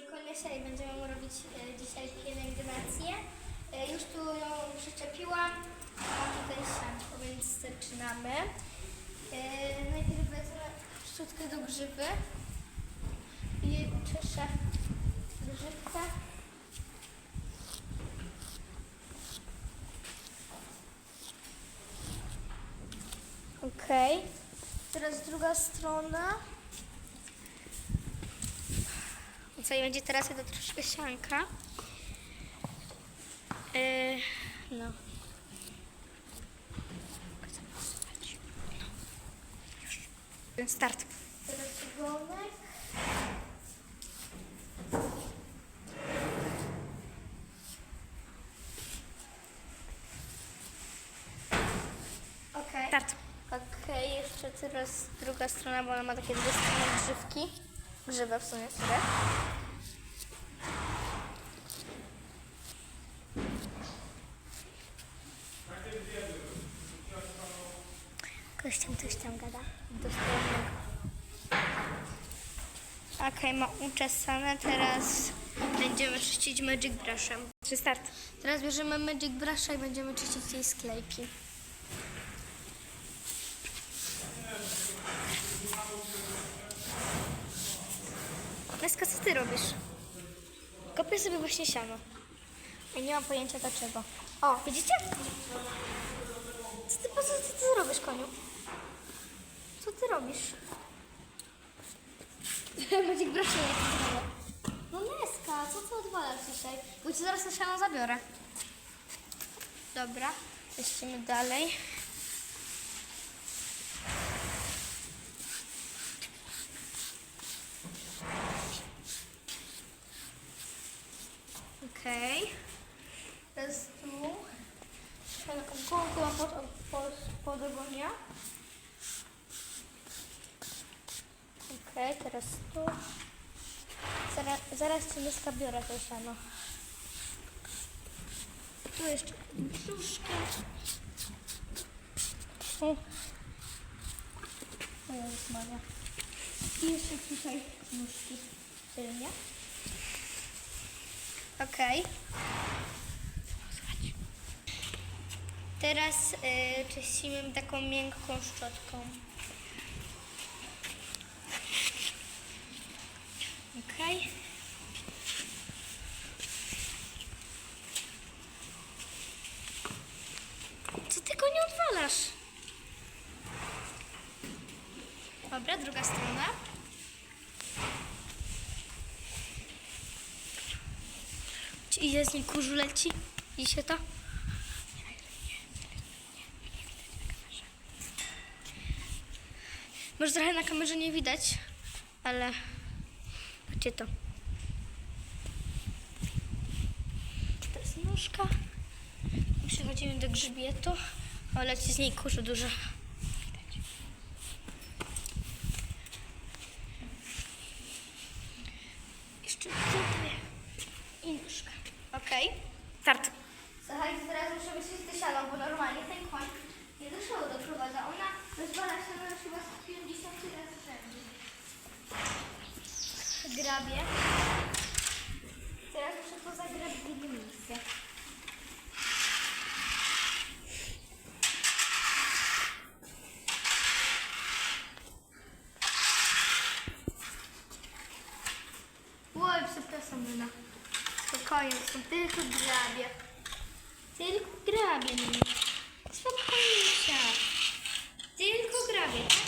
Kolesia i będziemy mu robić e, dzisiaj pielęgnację. E, już tu ją przyczepiłam, mam tutaj siatko, więc zaczynamy. E, najpierw wezmę szczotkę do grzyby i czeszę grzybkę. Okej. Teraz druga strona. I co, i będzie teraz to troszkę sianka. Yy, no. Ten start. Okej. Start. Okej, jeszcze teraz druga strona, bo ona ma takie dwie strony grzywki. Grzyba w sumie, sorry. Ktoś tam, coś tam gada. Okej, ma uczesane. Teraz będziemy czyścić Magic Brushem. Czy start? Teraz bierzemy Magic Brusha i będziemy czyścić jej sklejki. Leska, co ty robisz? Kopię sobie właśnie siano. I nie mam pojęcia dlaczego. O, widzicie? Co ty, po co ty, ty robisz, koniu? Co ty robisz? Magic Brush nie No Leska, co ty odwalasz dzisiaj? Bo ci zaraz to siano zabiorę. Dobra, lecimy dalej. Okej. Teraz tu. Siano ogonku mam pod, pod, pod ogonia. Okej, teraz tu. Zaraz, zaraz ci biorę to siano. Tu jeszcze brzuszkę. O. O Jezus Maria. I jeszcze tutaj nóżki tylnie. Okej. Teraz y, czyścimy taką miękką szczotką. Okej. Co ty go nie odwalasz? Dobra, druga strona. Czy idzie z niej kurzu leci? Idzie to? Może trochę na kamerze nie widać, ale patrzcie to. Teraz nóżka. Przechodzimy do grzbietu. O, leci z niej kurzu dużo. Jeszcze tutaj. I nóżka. Okej. Słuchajcie, teraz muszę wyczyścić siano, bo normalnie ten koń nie do szkoły doprowadza. Ona rozwala się na chyba z 50 razy rzędu. Grabie. Teraz muszę pozagrać w drugie miejsce. Oj, przepraszam, Luna. Spokojnie, to są tylko grabie. Tylko grabie. no. Spokojnie. Tylko grabie, tak?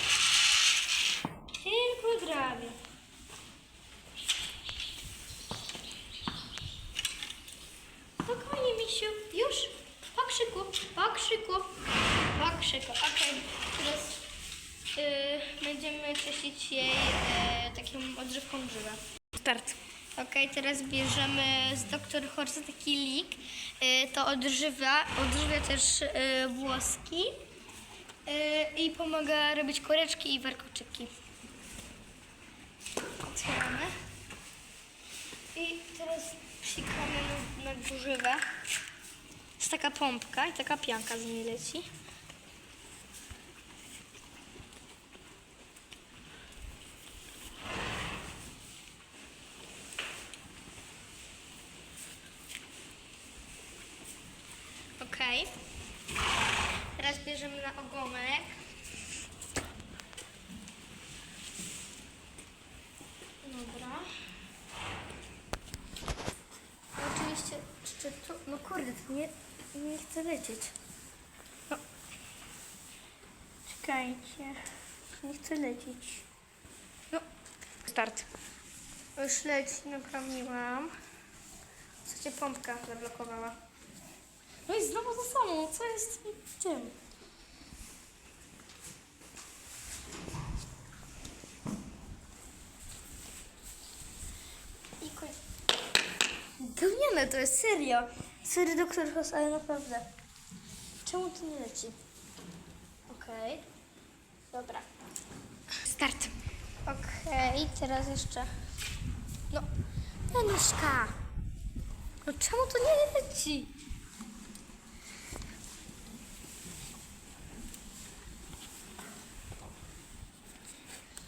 Tylko grabie. Spokojnie, misiu. Już. Po krzyku, po krzyku, po krzyku. Okej, teraz y, będziemy czyścić jej y, taką odżywką grzyba. Start. Okej, teraz bierzemy z Dr. Horse taki lik. Y, To odżywia, odżywia też y, włoski y, i pomaga robić koreczki i warkoczyki. Otwieramy. I teraz koksik na górzywe. Jest taka pompka i taka pianka z niej leci. Okej. Okay. Teraz bierzemy na ogonek. No kurde, to nie, nie chcę lecieć. No. Czekajcie, nie chcę lecieć. No, start. Już leci, naprawiłam. Co cię pompka zablokowała? No i znowu to samo, co jest z tym? No, to jest serio. Serio, doktor House, ale naprawdę. Czemu to nie leci? Okej. Dobra. Start. Okej, teraz jeszcze. No, Januszka. No czemu to nie leci?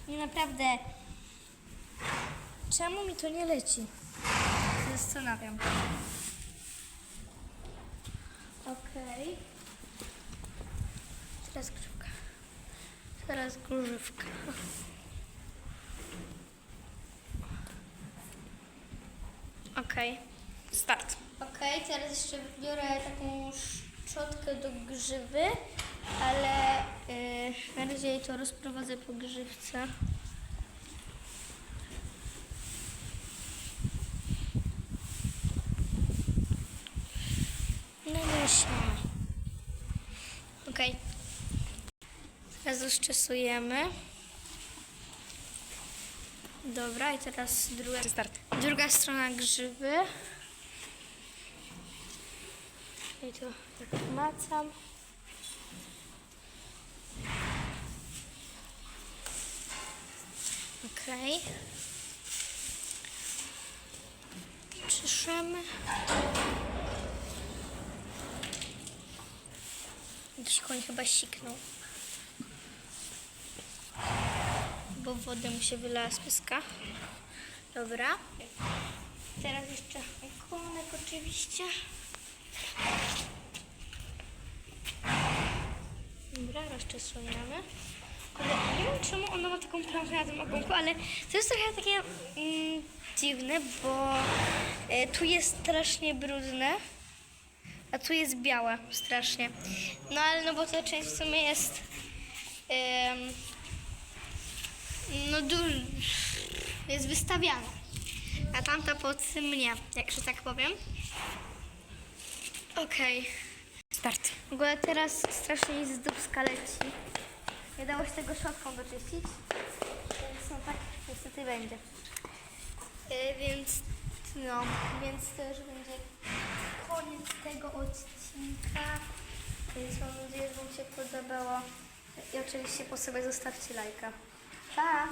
Nie naprawdę. Czemu mi to nie leci? Zastanawiam. Okej. Teraz grzywka. Teraz grzywka. Okej. Start. Okej, teraz jeszcze biorę taką szczotkę do grzywy, ale yy, na razie jej to rozprowadzę po grzywce. No nie się. Okej. Teraz rozczesujemy. Dobra, i teraz druga, druga strona grzywy. I to tak macam. Okej. Czyszemy. Jakiś koń chyba siknął. Bo wodę mu się wylała z pyska. Dobra. Teraz jeszcze okonek oczywiście. Dobra, rozczesujemy. Ale nie wiem czemu ona ma taką plamkę na tym ogonku, ale to jest trochę takie mm, dziwne, bo e, tu jest strasznie brudne, a tu jest białe strasznie. No ale no bo ta część w sumie jest no du- jest wystawiana, a tamta pod tym nie, jak że tak powiem. Okej. Start. W ogóle teraz strasznie mi z dubska leci. Nie dało się tego szczotką doczyścić, więc no tak niestety będzie. Yy, więc no, więc to już będzie koniec tego odcinka. Więc mam nadzieję, że Wam się podobało. I oczywiście po sobie zostawcie lajka. 当然